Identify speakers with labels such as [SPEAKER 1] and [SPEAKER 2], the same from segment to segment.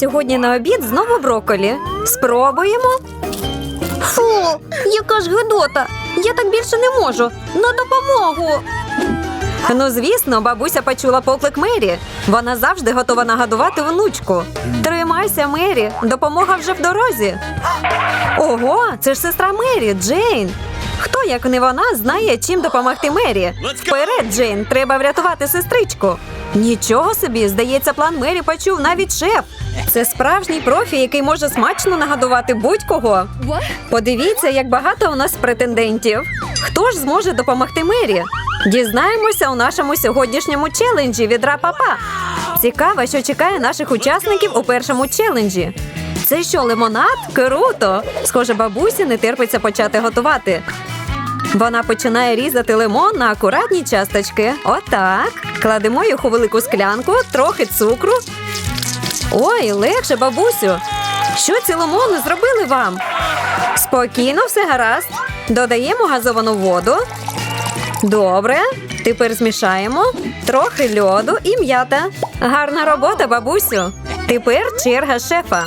[SPEAKER 1] Сьогодні на обід знову брокколі. Спробуємо. Фу, яка ж гидота! Я так більше не можу. На допомогу. Ну, звісно, бабуся почула поклик Мері. Вона завжди готова нагадувати внучку. Тримайся, Мері, допомога вже в дорозі. Ого, це ж сестра Мері, Джейн. Хто, як не вона, знає, чим допомогти Мері? Вперед, Джейн, треба врятувати сестричку. Нічого собі, здається, план Мері почув навіть шеф. Це справжній профі, який може смачно нагадувати будь-кого. Подивіться, як багато у нас претендентів. Хто ж зможе допомогти Мері? Дізнаємося у нашому сьогоднішньому челенджі від Рапапа. Цікаво, що чекає наших учасників у першому челенджі. Це що, лимонад? Круто! Схоже, бабусі не терпиться почати готувати. Вона починає різати лимон на акуратні часточки. Отак. Кладемо їх у велику склянку, трохи цукру. Ой, легше, бабусю. Що ці лимони зробили вам? Спокійно, все гаразд. Додаємо газовану воду. Добре. Тепер змішаємо. Трохи льоду і м'ята. Гарна робота, бабусю. Тепер черга шефа.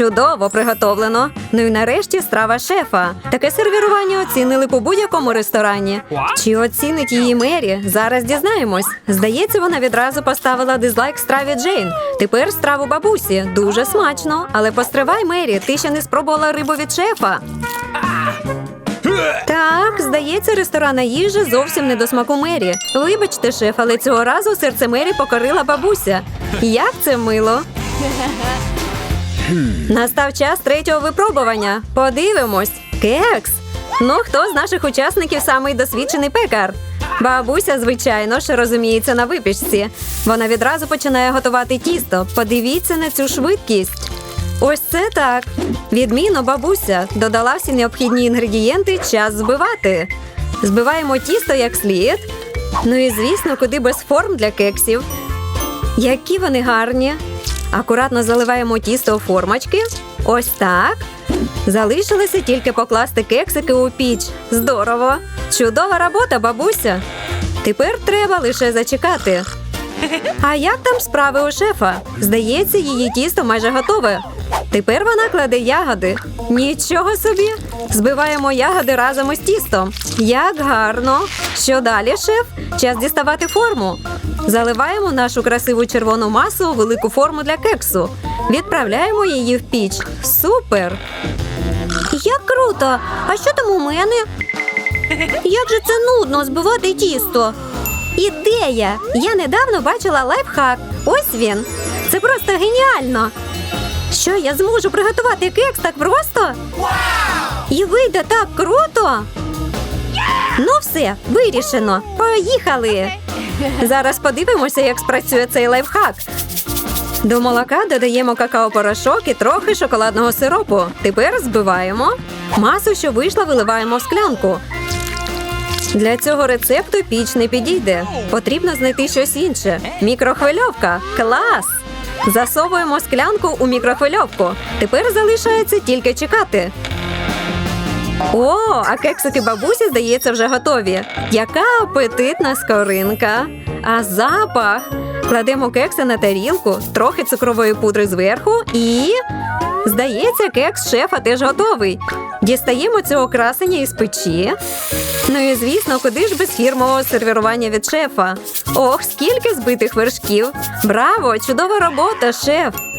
[SPEAKER 1] Чудово приготовлено. Ну і нарешті страва шефа. Таке сервірування оцінили по будь-якому ресторані. Чи оцінить її Мері? Зараз дізнаємось. Здається, вона відразу поставила дизлайк страві Джейн. Тепер страву бабусі. Дуже смачно. Але постривай, Мері, ти ще не спробувала рибу від шефа. Так, здається, ресторанна їжа зовсім не до смаку Мері. Вибачте, шеф, але цього разу серце Мері покорила бабуся. Як це мило. Настав час третього випробування. Подивимось. Кекс. Ну, хто з наших учасників самий досвідчений пекар? Бабуся, звичайно ж, розуміється на випічці. Вона відразу починає готувати тісто. Подивіться на цю швидкість. Ось це так. Відмінно, бабуся додала всі необхідні інгредієнти, час збивати. Збиваємо тісто як слід. Ну і звісно, куди без форм для кексів. Які вони гарні. Акуратно заливаємо тісто у формочки. Ось так. Залишилося тільки покласти кексики у піч. Здорово! Чудова робота, бабуся. Тепер треба лише зачекати. А як там справи у шефа? Здається, її тісто майже готове. Тепер вона кладе ягоди. Нічого собі. Збиваємо ягоди разом із тістом. Як гарно. Що далі, шеф? Час діставати форму. Заливаємо нашу красиву червону масу у велику форму для кексу. Відправляємо її в піч. Супер! Як круто! А що там у мене? Як же це нудно збивати тісто? Ідея! Я недавно бачила лайфхак. Ось він. Це просто геніально. Що я зможу приготувати кекс так просто? І вийде так круто. Ну, все, вирішено. Поїхали. Зараз подивимося, як спрацює цей лайфхак. До молока додаємо какао-порошок і трохи шоколадного сиропу. Тепер збиваємо. Масу, що вийшла, виливаємо в склянку. Для цього рецепту піч не підійде. Потрібно знайти щось інше. Мікрохвильовка. Клас! Засовуємо склянку у мікрохвильовку. Тепер залишається тільки чекати. О, а кексики бабусі, здається, вже готові. Яка апетитна скоринка. А запах. Кладемо кекси на тарілку, трохи цукрової пудри зверху і. Здається, кекс шефа теж готовий. Дістаємо цього красення із печі. Ну і звісно, куди ж без фірмового сервірування від шефа? Ох, скільки збитих вершків! Браво! Чудова робота, шеф!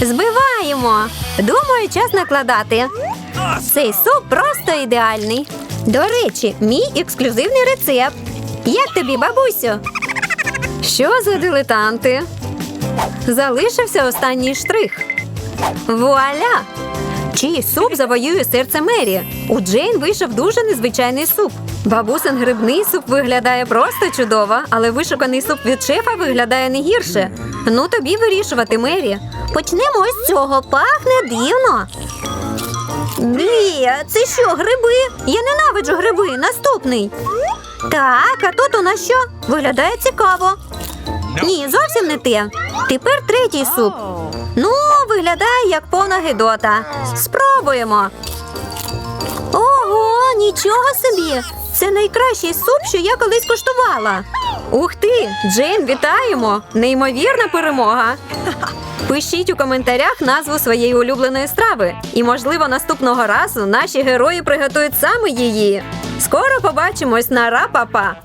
[SPEAKER 1] Збиваємо. Думаю, час накладати. Цей суп просто ідеальний. До речі, мій ексклюзивний рецепт. Як тобі, бабусю? Що за дилетанти? Залишився останній штрих. Вуаля! Чий суп завоює серце Мері. У Джейн вийшов дуже незвичайний суп. Бабусин грибний суп виглядає просто чудово, але вишуканий суп від шефа виглядає не гірше. Ну тобі вирішувати, Мері. Почнемо з цього. Пахне дивно. Бі, це що, гриби? Я ненавиджу гриби. Наступний. Так, а тут у нас що? Виглядає цікаво. Ні, зовсім не те. Тепер третій суп. Ну, виглядає як повна гидота. Спробуємо. Ого, нічого собі! Це найкращий суп, що я колись куштувала. Ух ти, Джейн, вітаємо! Неймовірна перемога. Пишіть у коментарях назву своєї улюбленої страви, і, можливо, наступного разу наші герої приготують саме її. Скоро побачимось на рапапа!